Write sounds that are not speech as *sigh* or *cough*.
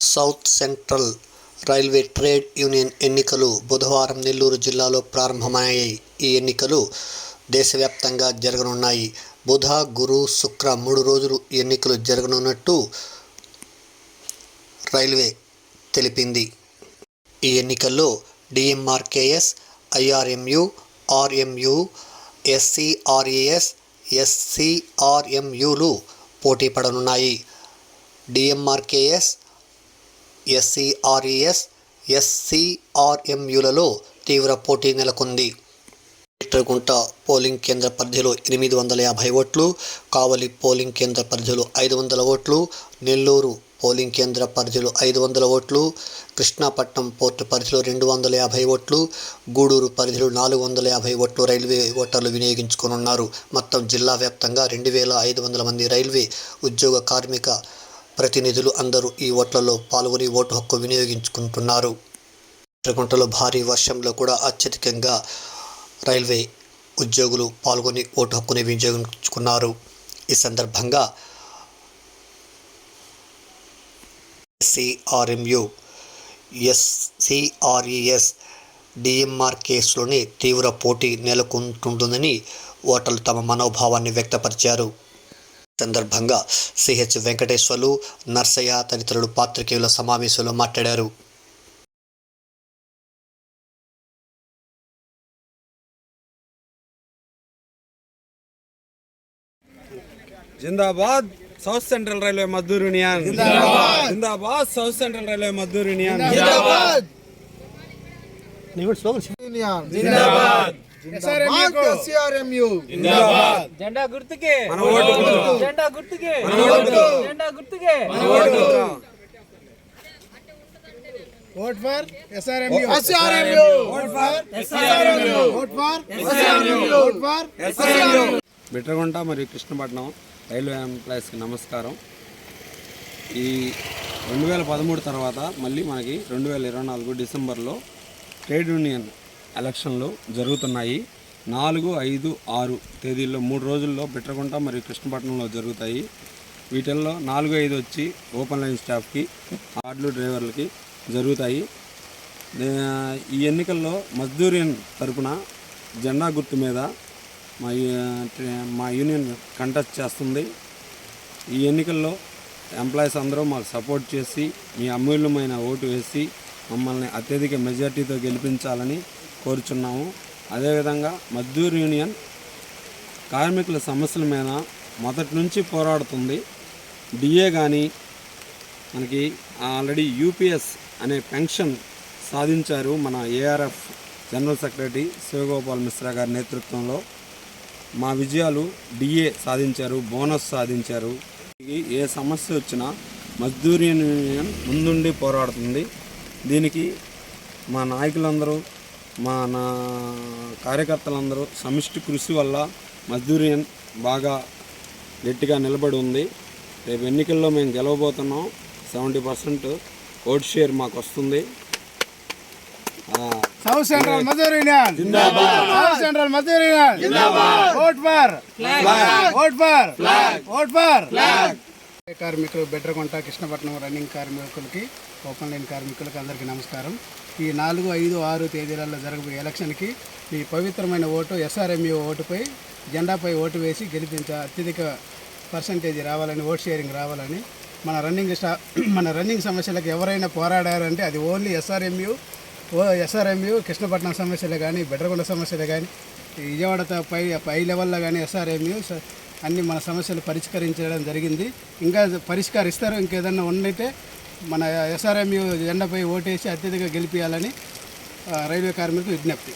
South central railway trade union ఎన్నికలు బుధవారం నెల్లూరు జిల్లాలో ప్రారంభమయ్యాయి. ఈ ఎన్నికలు దేశవ్యాప్తంగా జరగనున్నాయి. బుధ గురు శుక్ర మూడు రోజులు ఈ ఎన్నికలు జరగనున్నట్టు రైల్వే తెలిపింది. ఈ ఎన్నికల్లో డిఎంఆర్కేఎస్ ఐఆర్ఎంయు ఆర్ఎంయు ఎస్సీఆర్ఏఎస్ ఎస్సీఆర్ఎంయులు పోటీ పడనున్నాయి. డిఎంఆర్కేఎస్ ఎస్సీఆర్ఈఎస్ ఎస్సీఆర్ఎంయులలో తీవ్ర పోటీ నెలకొంది. చిత్రగుంట పోలింగ్ కేంద్ర పరిధిలో ఎనిమిది వందల యాభై ఓట్లు కావలి పోలింగ్ కేంద్ర పరిధిలో ఐదు వందల ఓట్లు నెల్లూరు పోలింగ్ కేంద్ర పరిధిలో ఐదు వందల ఓట్లు కృష్ణాపట్నం పోర్టు పరిధిలో రెండు వందల యాభై ఓట్లు గూడూరు పరిధిలో నాలుగు వందల యాభై ఓట్లు రైల్వే ఓటర్లు వినియోగించుకోనున్నారు. మొత్తం జిల్లా వ్యాప్తంగా రెండు వేల ఐదు వందల మంది రైల్వే ఉద్యోగ కార్మిక ప్రతినిధులు అందరూ ఈ ఓట్లలో పాల్గొని ఓటు హక్కు వినియోగించుకుంటున్నారు. చిత్రగుంటలో భారీ వర్షంలో కూడా అత్యధికంగా రైల్వే ఉద్యోగులు పాల్గొని ఓటు హక్కుని వినియోగించుకున్నారు. ఈ సందర్భంగా సిఆర్ఎంయు ఎస్సిఆర్ఈఎస్ డిఎంఆర్ కేసులోని తీవ్ర పోటీ నెలకొంటుందని ఓటర్లు తమ మనోభావాన్ని వ్యక్తపరిచారు. సందర్భంగా సిహెచ్ వెంకటేశ్వర్లు నర్సయ్య తదితరులు పాత్రికేయుల సమావేశంలో మాట్లాడారు. జిందాబాద్ సౌత్ సెంట్రల్ రైల్వే మద్దూరు యూనియన్ జిందాబాద్. సౌత్ సెంట్రల్ రైల్వే మద్దూరు యూనియన్ జిందాబాద్. జిందాబాద్. జెండా గుర్తుకే. మన ఓటు జెండా గుర్తుకే. జెండా గుర్తుకే. Vote for SRMU. Vote for SRMU. Vote for SRMU. Bitragunta మరియు కృష్ణపట్నం రైల్వే ఎంప్లాయీస్కి నమస్కారం ఈ రెండు వేల పదమూడు తర్వాత మళ్ళీ మనకి రెండు వేల ఇరవై నాలుగు డిసెంబర్లో ట్రేడ్ యూనియన్ ఎలక్షన్లు జరుగుతున్నాయి నాలుగు ఐదు ఆరు తేదీల్లో మూడు రోజుల్లో బిట్రగుంట మరియు కృష్ణపట్నంలో జరుగుతాయి. వీటిల్లో నాలుగు ఐదు వచ్చి ఓపెన్ లైన్ స్టాఫ్కి ఆర్డ్లు డ్రైవర్లకి జరుగుతాయి. ఈ ఎన్నికల్లో మజ్దూరియన్ తరపున జెండా గుర్తు మీద మా మా యూనియన్ కంటెస్ట్ చేస్తుంది. ఈ ఎన్నికల్లో ఎంప్లాయీస్ అందరూ మాకు సపోర్ట్ చేసి మీ అమూల్యమైన ఓటు వేసి మమ్మల్ని అత్యధిక మెజార్టీతో గెలిపించాలని కోరుచున్నాము. అదేవిధంగా మజ్దూర్ యూనియన్ కార్మికుల సమస్యల మీద మొదటి నుంచి పోరాడుతుంది. డిఏ కానీ మనకి ఆల్రెడీ యూపీఎస్ అనే పెన్షన్ సాధించారు మన ARF general secretary Shivgopal Mishra గారి నేతృత్వంలో. మా విజయాలు డిఏ సాధించారు బోనస్ సాధించారు. ఏ సమస్య వచ్చినా మజ్దూర్ యూనియన్ ముందుండి పోరాడుతుంది. దీనికి మా నాయకులందరూ మా నా కార్యకర్తలందరూ సమిష్టి కృషి వల్ల మజ్దూర్ యూనియన్ బాగా గట్టిగా నిలబడి ఉంది. రేపు ఎన్నికల్లో మేము గెలవబోతున్నాం. సెవెంటీ పర్సెంట్ ఓట్ షేర్ మాకు వస్తుంది. Vote for. Vote for. Vote for. కార్మికులు బెడ్రగొంట కృష్ణపట్నం రన్నింగ్ కార్మికులకి ఓపెన్ లైన్ కార్మికులకి అందరికీ నమస్కారం. ఈ నాలుగు ఐదు ఆరు తేదీలలో జరగబోయే ఎలక్షన్కి ఈ పవిత్రమైన ఓటు ఎస్ఆర్ఎంయూ ఓటుపై జెండాపై ఓటు వేసి గెలిపించ అత్యధిక పర్సంటేజ్ రావాలని ఓట్ షేరింగ్ రావాలని మన రన్నింగ్ స్టా *clears throat* మన రన్నింగ్ సమస్యలకు ఎవరైనా పోరాడారంటే అది ఓన్లీ ఎస్ఆర్ఎంయు ఓ ఎస్ఆర్ఎంయు కృష్ణపట్నం సమస్యలు కానీ బెడ్రగొండ సమస్యలు కానీ విజయవాడతో విజయవాడ పై పై లెవెల్లో కానీ ఎస్ఆర్ఎంయు అన్ని మన సమస్యలు పరిష్కరించడం జరిగింది. ఇంకా పరిష్కరిస్తారు. ఇంకేదన్నా ఉన్నైతే మన ఎస్ఆర్ఎంయు జెండాపై ఓటేసి అత్యధిక గెలిపించాలని రైల్వే కార్మికులు విజ్ఞప్తి.